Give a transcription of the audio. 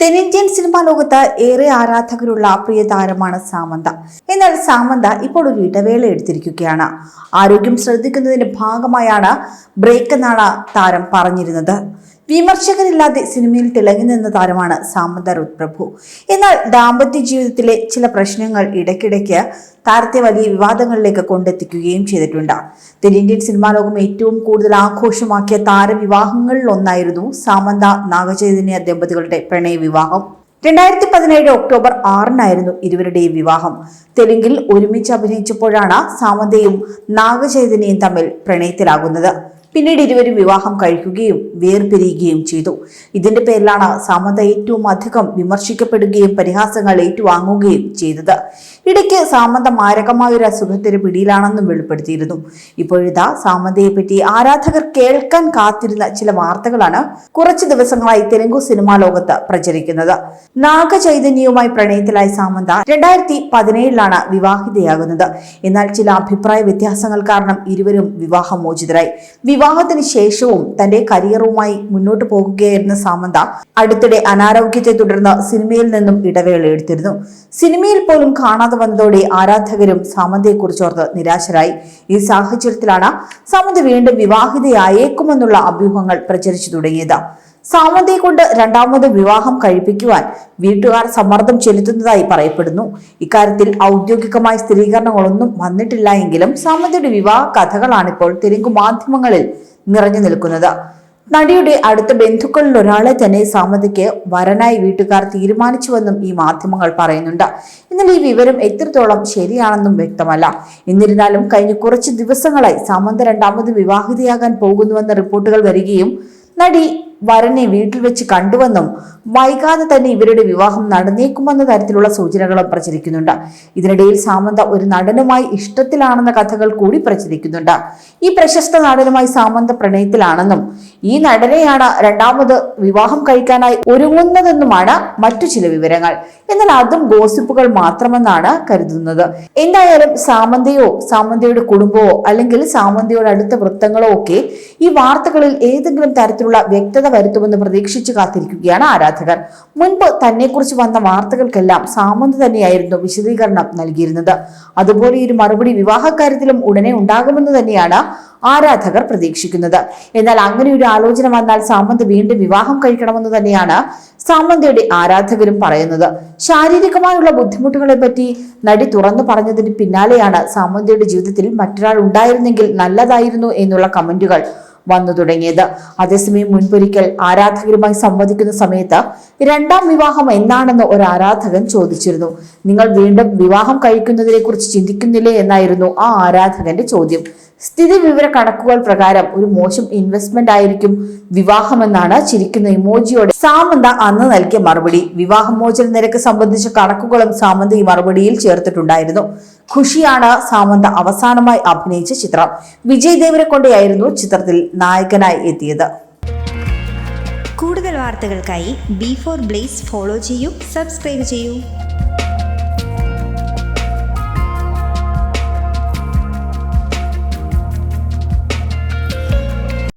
തെന്നിന്ത്യൻ സിനിമാ ലോകത്ത് ഏറെ ആരാധകരുള്ള പ്രിയ താരമാണ് സാമന്ത. എന്നാൽ സാമന്ത ഇപ്പോൾ ഒരു ഇടവേള എടുത്തിരിക്കുകയാണ്. ആരോഗ്യം ശ്രദ്ധിക്കുന്നതിന്റെ ഭാഗമായാണ് ബ്രേക്ക് എന്നാണ് താരം പറഞ്ഞിരുന്നത്. വിമർശകരില്ലാതെ സിനിമയിൽ തിളങ്ങി നിന്ന താരമാണ് സാമന്ത രുദ് പ്രഭു എന്നാൽ ദാമ്പത്യ ജീവിതത്തിലെ ചില പ്രശ്നങ്ങൾ ഇടയ്ക്കിടയ്ക്ക് താരത്തെ വലിയ വിവാദങ്ങളിലേക്ക് കൊണ്ടെത്തിക്കുകയും ചെയ്തിട്ടുണ്ട്. തെന്നിന്ത്യൻ സിനിമാ ലോകം ഏറ്റവും കൂടുതൽ ആഘോഷമാക്കിയ താരവിവാഹങ്ങളിൽ ഒന്നായിരുന്നു സാമന്ത നാഗചൈതന്യ ദമ്പതികളുടെ പ്രണയ വിവാഹം രണ്ടായിരത്തി പതിനേഴ് ഒക്ടോബർ ആറിനായിരുന്നു ഇരുവരുടെയും വിവാഹം. തെലുങ്കിൽ ഒരുമിച്ച് അഭിനയിച്ചപ്പോഴാണ് സാമന്തയും നാഗചൈതന്യയും തമ്മിൽ പ്രണയത്തിലാകുന്നത്. പിന്നീട് ഇരുവരും വിവാഹം കഴിക്കുകയും വേർപിരിയുകയും ചെയ്തു. ഇതിന്റെ പേരിലാണ് സാമന്ത ഏറ്റവും അധികം വിമർശിക്കപ്പെടുകയും പരിഹാസങ്ങൾ ഏറ്റുവാങ്ങുകയും ചെയ്തത്. ഇടയ്ക്ക് സാമന്ത മാരകമായ ഒരു അസുഖത്തിന് പിടിയിലാണെന്നും വെളിപ്പെടുത്തിയിരുന്നു. ഇപ്പോഴിതാ സാമന്തയെ പറ്റി ആരാധകർ കേൾക്കാൻ കാത്തിരുന്ന ചില വാർത്തകളാണ് കുറച്ച് ദിവസങ്ങളായി തെലുങ്കു സിനിമാ ലോകത്ത് പ്രചരിക്കുന്നത്. നാഗചൈതന്യവുമായി പ്രണയത്തിലായ സാമന്ത രണ്ടായിരത്തി പതിനേഴിലാണ് വിവാഹിതയാകുന്നത്. എന്നാൽ ചില അഭിപ്രായ വ്യത്യാസങ്ങൾ കാരണം ഇരുവരും വിവാഹമോചിതരായി. വിവാഹത്തിന് ശേഷവും തന്റെ കരിയറുമായി മുന്നോട്ട് പോകുകയായിരുന്ന സാമന്ത അടുത്തിടെ അനാരോഗ്യത്തെ തുടർന്ന് സിനിമയിൽ നിന്നും ഇടവേള എടുത്തിരുന്നു. സിനിമയിൽ പോലും കാണാതെ വന്നതോടെ ആരാധകരും സാമന്തയെക്കുറിച്ചോർത്ത് നിരാശരായി. ഈ സാഹചര്യത്തിലാണ് സാമന്ത വീണ്ടും വിവാഹിതയായേക്കുമെന്നുള്ള അഭ്യൂഹങ്ങൾ പ്രചരിച്ചു തുടങ്ങിയത്. സാമന്തയെ കൊണ്ട് രണ്ടാമത് വിവാഹം കഴിപ്പിക്കുവാൻ വീട്ടുകാർ സമ്മർദ്ദം ചെലുത്തുന്നതായി പറയപ്പെടുന്നു. ഇക്കാര്യത്തിൽ ഔദ്യോഗികമായ സ്ഥിരീകരണങ്ങളൊന്നും വന്നിട്ടില്ല എങ്കിലും സാമന്തിയുടെ വിവാഹ കഥകളാണിപ്പോൾ തെലുങ്ക് മാധ്യമങ്ങളിൽ നിറഞ്ഞു നിൽക്കുന്നത്. നടിയുടെ അടുത്ത ബന്ധുക്കളിൽ ഒരാളെ തന്നെ സാമന്തിക്ക് വരനായി വീട്ടുകാർ തീരുമാനിച്ചുവെന്നും ഈ മാധ്യമങ്ങൾ പറയുന്നുണ്ട്. എന്നാൽ ഈ വിവരം എത്രത്തോളം ശരിയാണെന്നും വ്യക്തമല്ല. എന്നിരുന്നാലും കഴിഞ്ഞ കുറച്ച് ദിവസങ്ങളായി സാമന്ത രണ്ടാമത് വിവാഹിതയാകാൻ പോകുന്നുവെന്ന റിപ്പോർട്ടുകൾ വരികയും നടി വരനെ വീട്ടിൽ വെച്ച് കണ്ടുവെന്നും വൈകാതെ തന്നെ ഇവരുടെ വിവാഹം നടന്നേക്കുമെന്ന തരത്തിലുള്ള സൂചനകളും പ്രചരിക്കുന്നുണ്ട്. ഇതിനിടയിൽ സാമന്ത ഒരു നടനുമായി ഇഷ്ടത്തിലാണെന്ന കഥകൾ കൂടി പ്രചരിക്കുന്നുണ്ട്. ഈ പ്രശസ്ത നടനുമായി സാമന്ത പ്രണയത്തിലാണെന്നും ഈ നടനെയാണ് രണ്ടാമത് വിവാഹം കഴിക്കാനായി ഒരുങ്ങുന്നതെന്നുമാണ് മറ്റു ചില വിവരങ്ങൾ. എന്നാൽ അതും ഗോസിപ്പുകൾ മാത്രമെന്നാണ് കരുതുന്നത്. എന്തായാലും സാമന്തയോ സാമന്തയുടെ കുടുംബമോ അല്ലെങ്കിൽ സാമന്തയുടെ അടുത്ത വൃത്തങ്ങളോ ഒക്കെ ഈ വാർത്തകളിൽ ഏതെങ്കിലും തരത്തിലുള്ള വ്യക്തത വരുത്തുമെന്ന് പ്രതീക്ഷിച്ചു കാത്തിരിക്കുകയാണ് ആരാധകർ മുൻപ് തന്നെക്കുറിച്ച് വന്ന വാർത്തകൾക്കെല്ലാം സാമന്ത് തന്നെയായിരുന്നു വിശദീകരണം നൽകിയിരുന്നത്. അതുപോലെ ഒരു മറുപടി വിവാഹക്കാര്യത്തിലും ഉടനെ ഉണ്ടാകുമെന്ന് തന്നെയാണ് ആരാധകർ പ്രതീക്ഷിക്കുന്നത്. എന്നാൽ അങ്ങനെ ഒരു ആലോചന വന്നാൽ സാമന്ത് വീണ്ടും വിവാഹം കഴിക്കണമെന്ന് തന്നെയാണ് സാമന്തയുടെ ആരാധകരും പറയുന്നത്. ശാരീരികമായുള്ള ബുദ്ധിമുട്ടുകളെ പറ്റി നടി തുറന്നു പറഞ്ഞതിന് പിന്നാലെയാണ് സാമന്തയുടെ ജീവിതത്തിൽ മറ്റൊരാൾ ഉണ്ടായിരുന്നെങ്കിൽ നല്ലതായിരുന്നു എന്നുള്ള കമന്റുകൾ വന്നു തുടങ്ങിയത്. അതേസമയം മുൻപൊരിക്കൽ ആരാധകരുമായി സംവദിക്കുന്ന സമയത്ത് രണ്ടാം വിവാഹം എന്നാണെന്ന് ഒരു ആരാധകൻ ചോദിച്ചിരുന്നു. നിങ്ങൾ വീണ്ടും വിവാഹം കഴിക്കുന്നതിനെ കുറിച്ച് ചിന്തിക്കുന്നില്ലേ? എന്നായിരുന്നു ആ ആരാധകന്റെ ചോദ്യം. സ്ഥിതി വിവര കണക്കുകൾ പ്രകാരം ഒരു മോശം ഇൻവെസ്റ്റ്മെന്റ് ആയിരിക്കും വിവാഹമെന്നാണ് ചിരിക്കുന്ന ഇമോജിയോടെ സാമന്ത അന്ന് നൽകിയ മറുപടി. വിവാഹമോചന നിരക്ക് സംബന്ധിച്ച കണക്കുകളും സാമന്ത ഈ മറുപടിയിൽ ചേർത്തിട്ടുണ്ടായിരുന്നു. ഖുഷിയാണ് സാമന്ത അവസാനമായി അഭിനയിച്ച ചിത്രം. വിജയ് ദേവരെ കൊണ്ടെയായിരുന്നു ചിത്രത്തിൽ നായകനായി എത്തിയത്. കൂടുതൽ വാർത്തകൾക്കായി ബി ഫോർ ബ്ലേസ് ഫോളോ ചെയ്യൂ സബ്സ്ക്രൈബ് ചെയ്യൂ.